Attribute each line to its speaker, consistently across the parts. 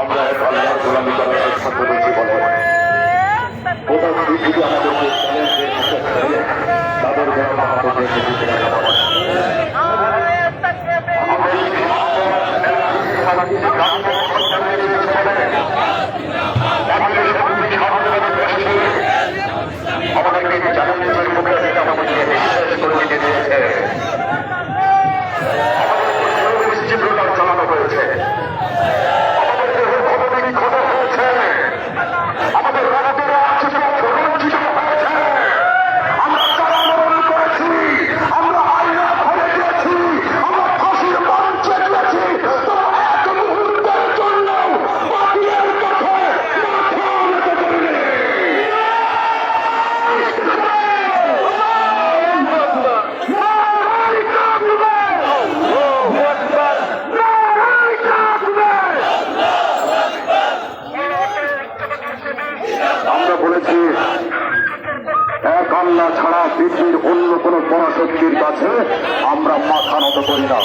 Speaker 1: আমরা এক আল্লাহর গোলামি করার কথা বলছি বলে আমাদের ছাড়া পৃথিবীর অন্য কোন পরাশক্তির কাছে আমরা মাথা নত করি না।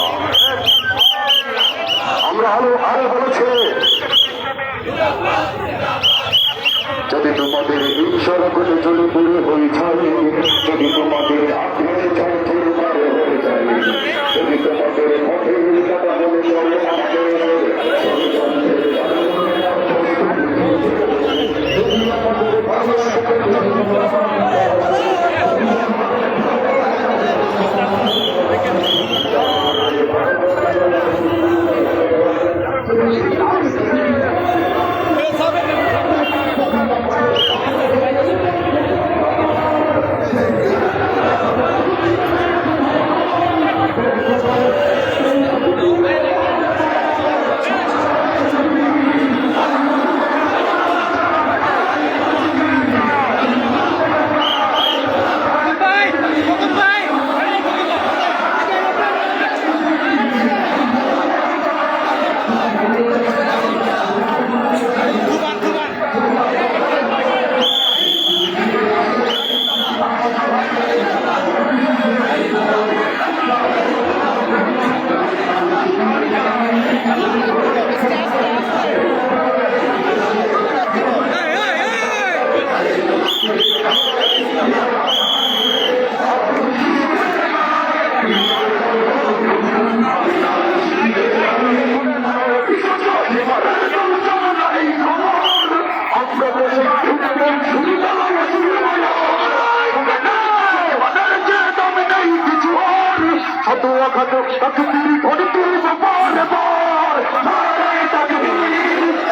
Speaker 1: ঘটক শক্তি ঘটিত উপর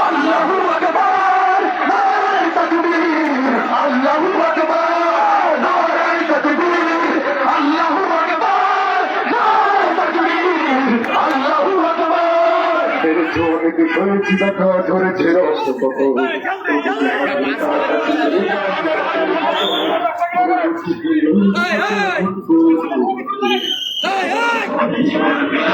Speaker 1: আল্লাহু আকবার আল্লাহু আকবার ধরেছি দেখা ধরেছে রক্ত
Speaker 2: Llevarme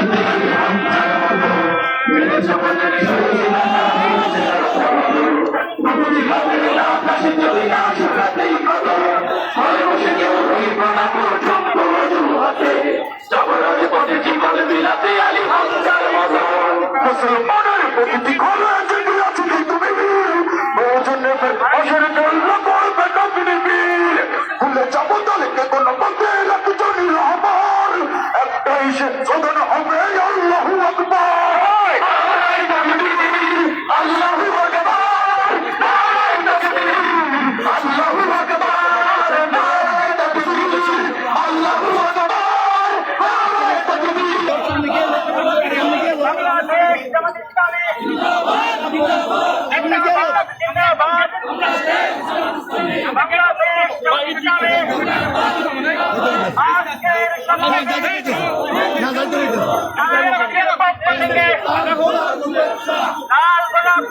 Speaker 2: লাল গোলাপ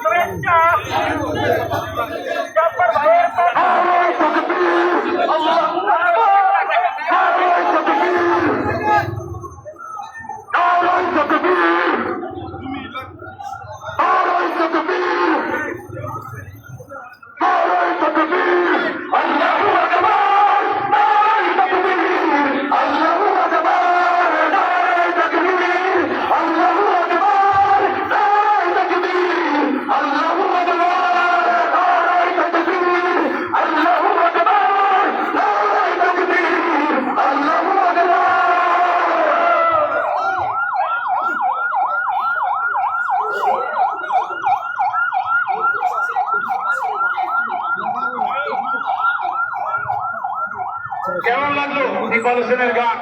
Speaker 2: কেমন লাগল এই কলসনের গান?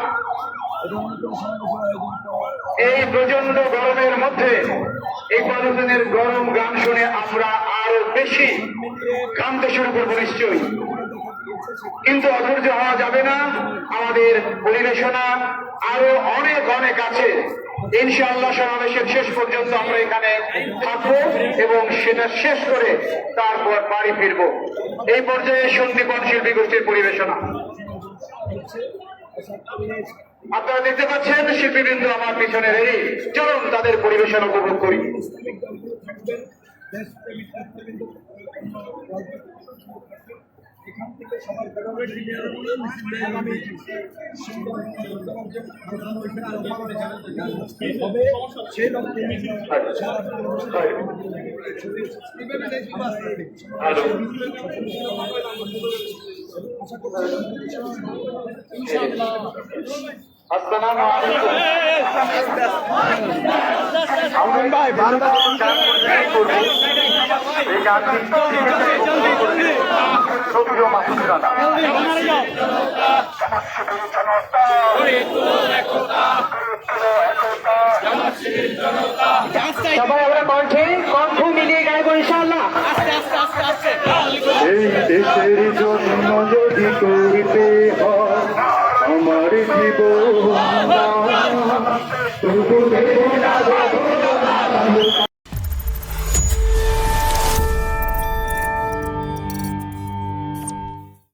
Speaker 2: এই প্রচণ্ড গরমের মধ্যে এই কলসনের গরম গান শুনে আমরা আরও বেশি ঘামতে শুরু করব নিশ্চয়ই। কিন্তু অধৈর্য হওয়া যাবে না, আমাদের পরিবেশনা আরও অনেক অনেক আছে। ইনশাআল্লাহ সমাবেশের শেষ পর্যন্ত আমরা এখানে থাকব এবং সেটা শেষ করে তারপর বাড়ি ফিরবো। এই পর্যায়ে সন্দীপন শিল্পী গোষ্ঠীর পরিবেশনা। আপনারা দেখতে পাচ্ছেন, শিল্পীবৃন্দ আমার পিছনে রেডি। চলুন তাদের পরিবেশন উপভোগ করি। আসসালামু আলাইকুম
Speaker 3: ভাই বারবার
Speaker 2: এই গানটি সক্রিয় মাসুদ রানা
Speaker 1: সবাই আমরা কণ্ঠে কণ্ঠ মিলিয়ে গাইবো ইনশাআল্লাহ
Speaker 2: এই দেশের জন্য যদি করিতে